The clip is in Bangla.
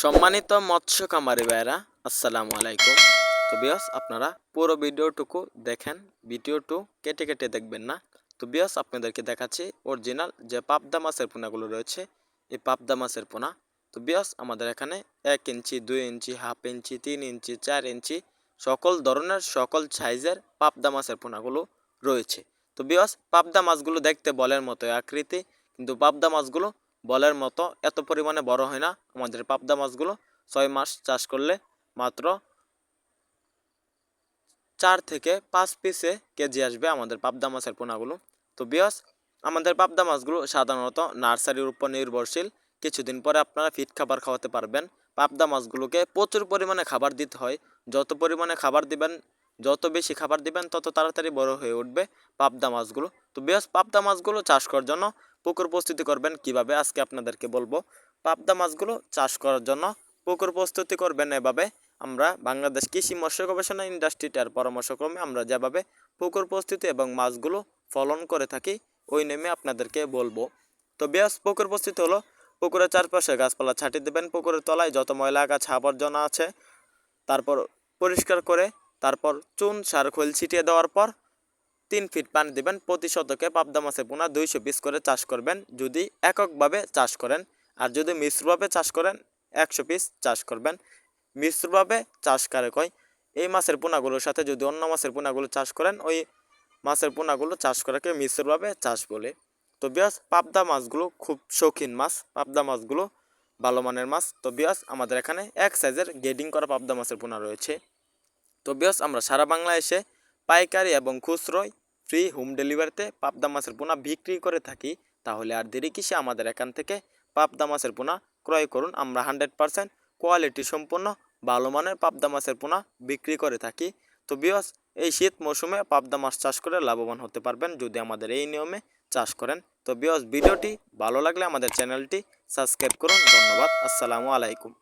সম্মানিত মৎস্য কামারি ভাইরা আসসালামু আলাইকুম। তো বিয়স আপনারা পুরো ভিডিওটুকু দেখেন, ভিডিওটু কেটে কেটে দেখবেন না। তো বিয়স আপনাদেরকে দেখাচ্ছি অরিজিনাল যে পাবদা মাছের পোনাগুলো রয়েছে, এই পাবদা মাছের পোনা। তো বিয়স আমাদের এখানে এক ইঞ্চি, দুই ইঞ্চি, হাফ ইঞ্চি, তিন ইঞ্চি, চার ইঞ্চি সকল ধরনের, সকল সাইজের পাবদা মাছের পোনাগুলো রয়েছে। তো বিয়স পাবদা মাছগুলো দেখতে বলের মতো আকৃতি, কিন্তু পাবদা মাছগুলো বলের মতো এত পরিমাণে বড় হয় না। আমাদের পাবদা মাছগুলো ছয় মাস চাষ করলে মাত্র চার থেকে পাঁচ পিসে কেজি আসবে আমাদের পাবদা মাছের পোনাগুলো। তো বিয়স, আমাদের পাবদা মাছগুলো সাধারণত নার্সারির উপর নির্ভরশীল। কিছুদিন পরে আপনারা ফিট খাবার খাওয়াতে পারবেন। পাবদা মাছগুলোকে প্রচুর পরিমাণে খাবার দিতে হয়। যত পরিমাণে খাবার দিবেন, যত বেশি খাবার দিবেন, তত তাড়াতাড়ি বড় হয়ে উঠবে পাবদা মাছগুলো। তো বেশ পাবদা মাছগুলো চাষ করার জন্য পুকুর প্রস্তুতি করবেন কীভাবে? আজকে আপনাদেরকে বলব, পাবদা মাছগুলো চাষ করার জন্য পুকুর প্রস্তুতি করবেন এভাবে। আমরা বাংলাদেশ কৃষি মৎস্য গবেষণা ইন্ডাস্ট্রিটার পরামর্শক্রমে আমরা যেভাবে পুকুর প্রস্তুতি এবং মাছগুলো ফলন করে থাকি, ওই নেমে আপনাদেরকে বলব। তো বেশ পুকুর প্রস্তুতি হলো, পুকুরের চারপাশে গাছপালা ছাটিয়ে দেবেন, পুকুরের তলায় যত ময়লা গাছ আবর্জনা আছে, তারপর পরিষ্কার করে, তারপর চুন, সার, খোল ছিটিয়ে দেওয়ার পর তিন ফিট পানি দেবেন, প্রতি শতকে পাবদা মাছের পোনা দুইশো পিস করে চাষ করবেন। যদি এককভাবে চাষ করেন, আর যদি মিশ্রভাবে চাষ করেন, একশো পিস চাষ করবেন। মিশ্রভাবে চাষ কারে কয়? এই মাছের পোনাগুলোর সাথে যদি অন্য মাছের পোনাগুলো চাষ করেন, ওই মাছের পোনাগুলো চাষ করাকে মিশ্রভাবে চাষ বলে। তো বিয়াস, পাবদা মাছগুলো খুব শৌখিন মাছ, পাবদা মাছগুলো ভালো মানের মাছ। তো বিয়াস, আমাদের এখানে এক সাইজের গেডিং করা পাবদা মাছের পোনা রয়েছে। তো বিয়াস, আমরা সারা বাংলায় এসে পাইকারি এবং খুচরোয় ফ্রি হোম ডেলিভারিতে পাবদা মাছের পোনা বিক্রি করে থাকি, তাহলে আর দেরি কিসে আমাদের এখান থেকে পাবদা মাছের পোনা ক্রয় করুন। আমরা হান্ড্রেড পারসেন্ট কোয়ালিটি সম্পন্ন ভালো মানের পাবদা মাছের পোনা বিক্রি করে থাকি। তো বিয়স এই শীত মৌসুমে পাবদা মাছ চাষ করে লাভবান হতে পারবেন যদি আমাদের এই নিয়মে চাষ করেন। তো বিয়স ভিডিওটি ভালো লাগলে আমাদের চ্যানেলটি সাবস্ক্রাইব করুন। ধন্যবাদ, আসসালামু আলাইকুম।